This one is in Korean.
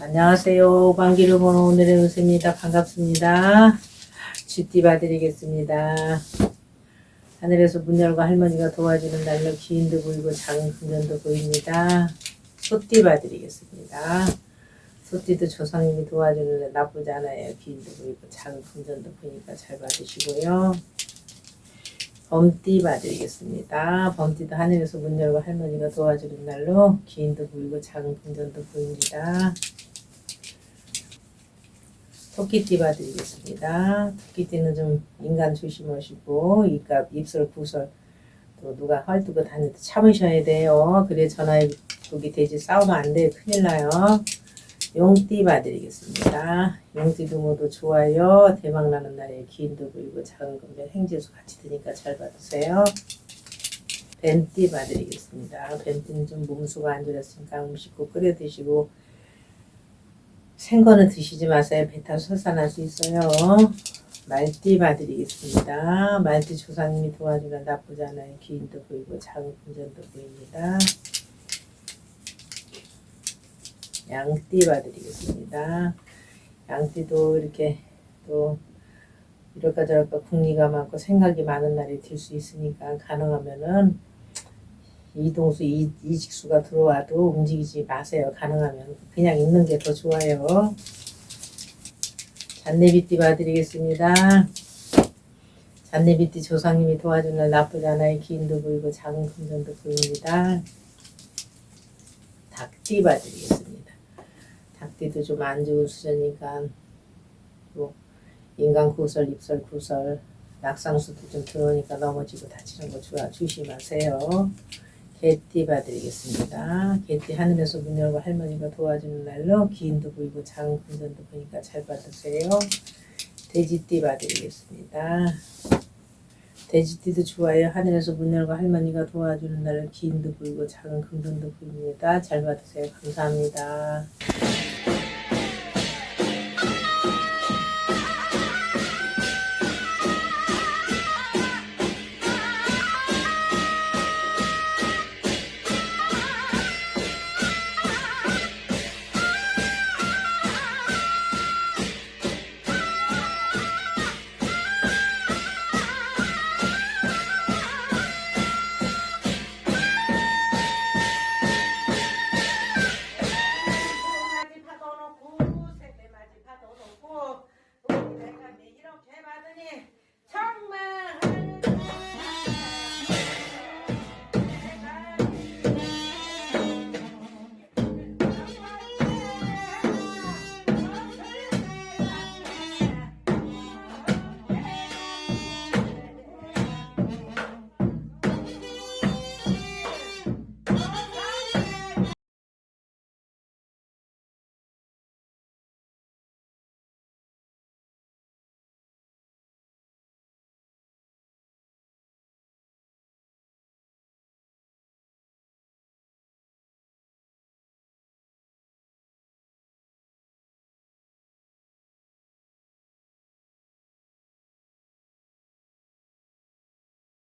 안녕하세요. 보는 오늘의 은세입니다. 반갑습니다. 쥐띠 봐드리겠습니다. 하늘에서 문 열고 할머니가 도와주는 날로 기인도 보이고 작은 금전도 보입니다. 소띠 봐드리겠습니다. 소띠도 조상님이 도와주는 날 나쁘지 않아요. 기인도 보이고 작은 금전도 보이니까 잘 받으시고요. 범띠 봐드리겠습니다. 범띠도 하늘에서 문 열고 할머니가 도와주는 날로 기인도 보이고 작은 금전도 보입니다. 토끼띠 봐드리겠습니다. 토끼띠는 좀 인간 조심하시고 입가 입술 구설 또 누가 헐뜯고 때 참으셔야 돼요. 그래 전화에 독이 돼지 싸우면 안 돼요. 큰일 나요. 용띠 봐드리겠습니다. 용띠도 모두 좋아요. 대박 나는 날에 기인도 보이고 작은 금전 행지수 같이 드니까 잘 받으세요. 뱀띠 봐드리겠습니다. 뱀띠는 좀 몸수가 안 좋았으니까 음식 꼭 끓여 드시고 생거는 드시지 마세요. 배탈 설산할 수 있어요. 말띠 봐드리겠습니다. 말띠 조상님이 도와주면 나쁘지 않아요. 기인도 보이고 작은 금전도 보입니다. 양띠 봐드리겠습니다. 양띠도 이렇게 또 이럴까 저럴까 궁리가 많고 생각이 많은 날이 될수 있으니까 가능하면은 이동수 이, 이직수가 들어와도 움직이지 마세요. 가능하면 그냥 있는 게 더 좋아요. 잔내비띠 봐드리겠습니다. 잔내비띠 조상님이 도와주는 날 나쁘지 않아요. 기인도 보이고 작은 금전도 보입니다. 닭띠 봐드리겠습니다. 닭띠도 좀 안 좋은 수저니까 또 인간 구설, 입설 구설, 낙상수도 좀 들어오니까 넘어지고 다치는 거 조심하세요. 개띠 봐드리겠습니다. 개띠 하늘에서 문 열고 할머니가 도와주는 날로 기인도 보이고 작은 금전도 보니까 잘 받으세요. 돼지띠 봐드리겠습니다. 돼지띠도 좋아요. 하늘에서 문 열고 할머니가 도와주는 날로 기인도 보이고 작은 금전도 보입니다. 잘 받으세요. 감사합니다.